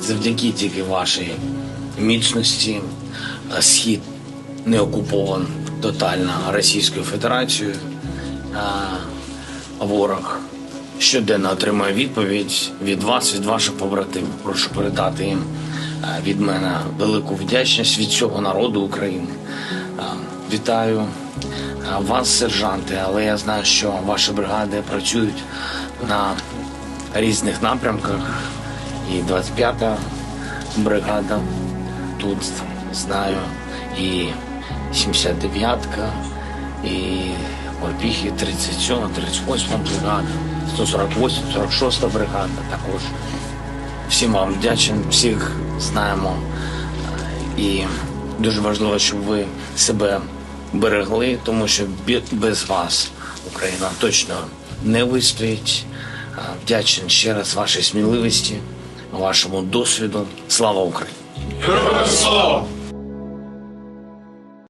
завдяки тільки вашій міцності е, схід не окупований тотально Російською Федерацією. Ворог щоденно отримує відповідь від вас, від ваших побратимів. Прошу передати їм е, від мене велику вдячність від цього народу України. Е, Вітаю е, вас, сержанти, але я знаю, що ваші бригади працюють на різних напрямках. І 25-та бригада тут знаю, і 79-ка, і Орпіхи 37, 38 бригада, 148, 46 бригада також. Всім вам вдячен, всіх знаємо. І дуже важливо, щоб ви себе берегли, тому що без вас Україна точно не вистоїть. Вдячен ще раз вашій сміливості, вашому досвіду. Слава Україні! Героям слава!